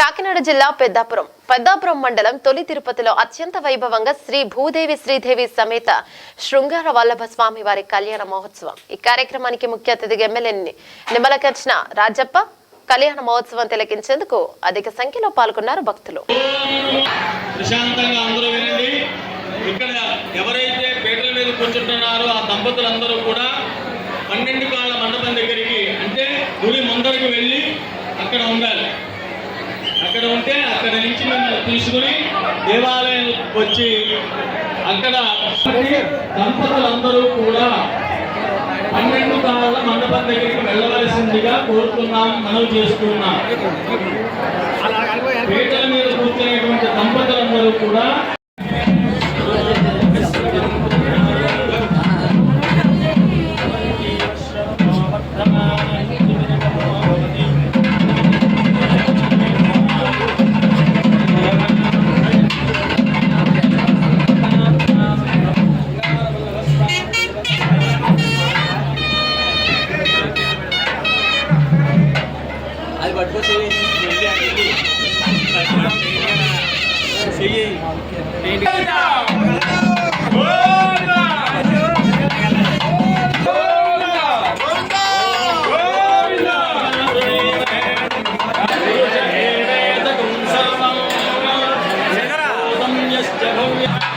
కాకినాడ జిల్లా పెద్దాపురం. పెద్దాపురం మండలం తొలి తిరుపతిలో అత్యంత వైభవంగా శ్రీ భూదేవి శ్రీదేవి సమేత శృంగార వల్లభ స్వామి వారి కళ్యాణ మహోత్సవం. ఈ కార్యక్రమానికి ముఖ్య అతిథిగా ఎమ్మెల్యే నిమ్మలకర్చిన రాజప్ప కళ్యాణ మహోత్సవం తిలకించేందుకు అధిక సంఖ్యలో పాల్గొన్నారు భక్తులు. ఇక్కడ ఎవరైతే మీద కూర్చుంటున్నారో ఆ దంపతులందరూ కూడా పన్నెండు కాళ్ళ మండపం దగ్గరికి అంటే గుడి వెళ్ళి అక్కడ ఉండాలి. అక్కడ ఉంటే అక్కడ నుంచి మిమ్మల్ని తీసుకుని దేవాలయం వచ్చి అక్కడ దంపతులందరూ కూడా పన్నెండు కాళ్ళ మండపం దగ్గరికి వెళ్ళవలసిందిగా కోరుతున్నాం మనవి చేస్తున్నాం. పీటల మీద కూర్చునేటువంటి దంపతులందరూ కూడా Yeah.